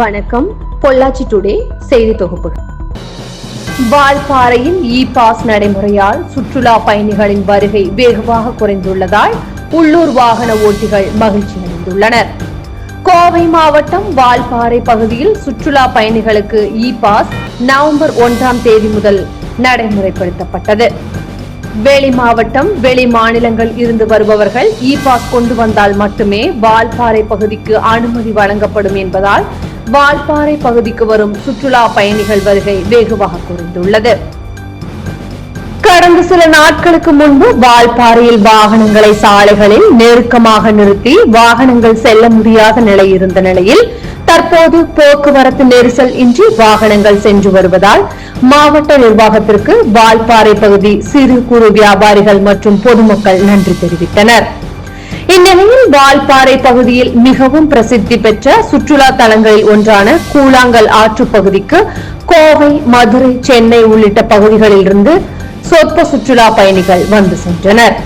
வணக்கம். பொள்ளாச்சி டுடே செய்தி தொகுப்பு. வால்பாறையில் இ பாஸ் நடைமுறையால் சுற்றுலா பயணிகளின் வருகை வெகுவாக குறைந்துள்ளதால் உள்ளூர் வாகன ஓட்டிகள் மகிழ்ச்சி அடைந்துள்ளனர். கோவை மாவட்டம் வால்பாறை பகுதியில் சுற்றுலா பயணிகளுக்கு இ பாஸ் நவம்பர் ஒன்றாம் தேதி முதல் நடைமுறைப்படுத்தப்பட்டது. வெளி மாவட்டம் வெளி மாநிலங்கள் இருந்து வருபவர்கள் இ பாஸ் கொண்டு வந்தால் மட்டுமே வால்பாறை பகுதிக்கு அனுமதி வழங்கப்படும் என்பதால் வால்பாறை பகுதிக்கு வரும் சுற்றுலா பயணிகள் வருகை வெகுவாக குறைந்துள்ளது. கடந்த சில நாட்களுக்கு முன்பு வால்பாறையில் வாகனங்களை சாலைகளில் நெருக்கமாக நிறுத்தி வாகனங்கள் செல்ல முடியாத நிலை இருந்த நிலையில் தற்போது போக்குவரத்து நெரிசல் இன்றி வாகனங்கள் சென்று வருவதால் மாவட்ட நிர்வாகத்திற்கு வால்பாறை பகுதி சிறு குறு வியாபாரிகள் மற்றும் பொதுமக்கள் நன்றி தெரிவித்தனர். இந்நிலையில் வால்பாறை பகுதியில் மிகவும் பிரசித்தி பெற்ற சுற்றுலா தலங்களில் ஒன்றான கூழாங்கல் ஆற்று பகுதிக்கு கோவை மதுரை சென்னை உள்ளிட்ட பகுதிகளிலிருந்து சொற்ப சுற்றுலா பயணிகள் வந்து சென்றனர்.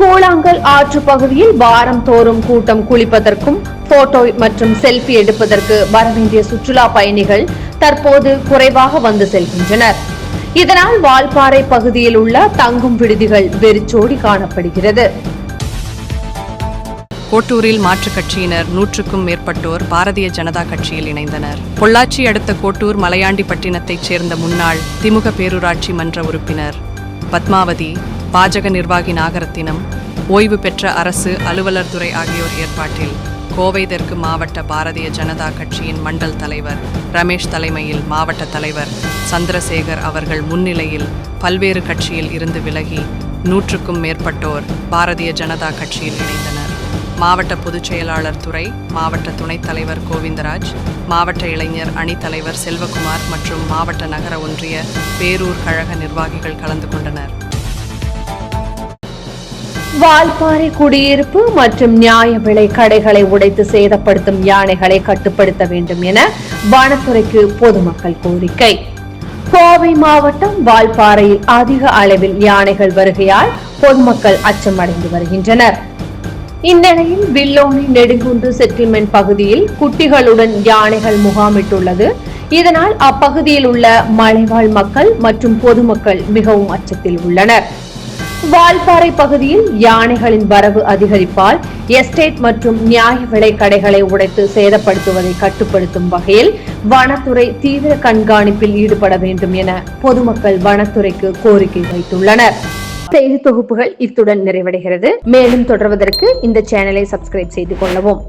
கூழாங்கல் ஆற்று பகுதியில் வாரம் தோறும் கூட்டம் குளிப்பதற்கும் போட்டோ மற்றும் செல்ஃபி எடுப்பதற்கு வரவேண்டிய சுற்றுலா பயணிகள் தற்போது குறைவாக வந்து செல்கின்றனர். இதனால் வால்பாறை பகுதியில் உள்ள தங்கும் விடுதிகள் வெறிச்சோடி காணப்படுகிறது. கோட்டூரில் மாற்றுக் கட்சியினர் நூற்றுக்கும் மேற்பட்டோர் பாரதிய ஜனதா கட்சியில் இணைந்தனர். பொள்ளாச்சி அடுத்த கோட்டூர் மலையாண்டிப்பட்டினத்தைச் சேர்ந்த முன்னாள் திமுக பேரூராட்சி மன்ற உறுப்பினர். பத்மாவதி பாஜக நிர்வாகி நாகரத்தினம் ஓய்வு பெற்ற அரசு அலுவலர் துறை ஆகியோர் ஏற்பாட்டில் கோவை தெற்கு மாவட்ட பாரதிய ஜனதா கட்சியின் மண்டல் தலைவர் ரமேஷ் தலைமையில் மாவட்ட தலைவர் சந்திரசேகர் அவர்கள் முன்னிலையில் பல்வேறு கட்சியில் இருந்து விலகி நூற்றுக்கும் மேற்பட்டோர் பாரதிய ஜனதா கட்சியில் இணைந்தனர். மாவட்ட பொதுச் செயலாளர் துறை மாவட்ட துணைத் தலைவர் கோவிந்தராஜ் மாவட்ட இளைஞர் அணித்தலைவர் செல்வகுமார் மற்றும் மாவட்ட நகர ஒன்றிய பேரூர் கழக நிர்வாகிகள் கலந்து கொண்டனர். வால்பாறை குடியிருப்பு மற்றும் நியாய விலை கடைகளை உடைத்து சேதப்படுத்தும் யானைகளை கட்டுப்படுத்த வேண்டும் என வனத்துறைக்கு பொதுமக்கள் கோரிக்கை. கோவை மாவட்டம் வால்பாறையில் அதிக அளவில் யானைகள் வருகையால் பொதுமக்கள் அச்சமடைந்து வருகின்றனர். இந்நிலையில் வில்லோனி நெடுங்குன்று செட்டில்மெண்ட் பகுதியில் குட்டிகளுடன் யானைகள் முகாமிட்டுள்ளது. இதனால் அப்பகுதியில் உள்ள மலைவாழ் மக்கள் மற்றும் பொதுமக்கள் மிகவும் அச்சத்தில் உள்ளனர். வால்பாறை பகுதியில் யானைகளின் வரவு அதிகரிப்பால் எஸ்டேட் மற்றும் நியாய விலை கடைகளை உடைத்து சேதப்படுத்துவதை கட்டுப்படுத்தும் வகையில் வனத்துறை தீவிர கண்காணிப்பில் ஈடுபட வேண்டும் என பொதுமக்கள் வனத்துறைக்கு கோரிக்கை வைத்துள்ளனர். செய்தி தொகுப்புகள் இத்துடன் நிறைவடைகிறது. மேலும் தொடர்வதற்கு இந்த சேனலை சப்ஸ்கிரைப் செய்து கொள்ளவும்.